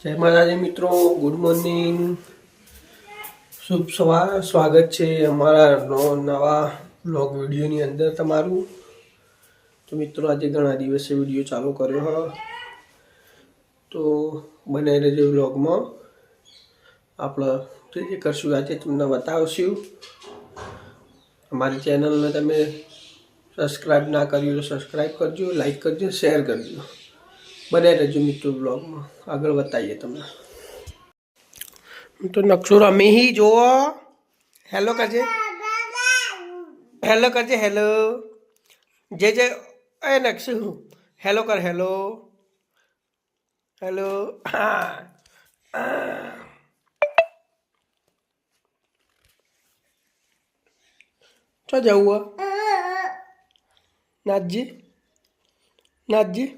જય માતાજી મિત્રો ગુડ મોર્નિંગ શુભ સવાર, સ્વાગત છે અમારા નવા બ્લોગ વિડીયોની અંદર તમારું. તો મિત્રો, આજે ઘણા દિવસે વીડિયો ચાલુ કર્યો, હા. તો બનાવી રહેજો બ્લોગમાં આપણે જે જે કરશું આજે તમને બતાવશું. અમારી ચેનલને તમે સબસ્ક્રાઈબ ના કર્યું તો સબસ્ક્રાઈબ કરજો લાઈક કરજો શેર કરજો. બને રહેજો મિત્રો બ્લોગમાં આગળ બતાવીએ તમને તો નકશો રમે હી જોવો હેલો કરજે હેલો કરજે હેલો જે જે એ નકશુ હેલો કર હેલો હેલો હા ચો જવું હે? નાથજી નાથજી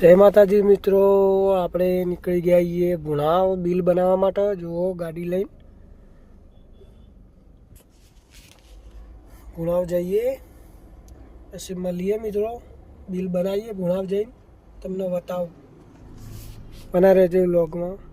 જય માતાજી મિત્રો, આપણે નીકળી ગયા છીએ ભુણાવ બિલ બનાવવા માટે. જુઓ, ગાડી લઈને. ભુણાવ જઈએ. પછી મળીએ મિત્રો, બિલ બનાવીએ, ભુણાવ જઈને. તમને બતાવું. બના રહેજો વ્લોગમાં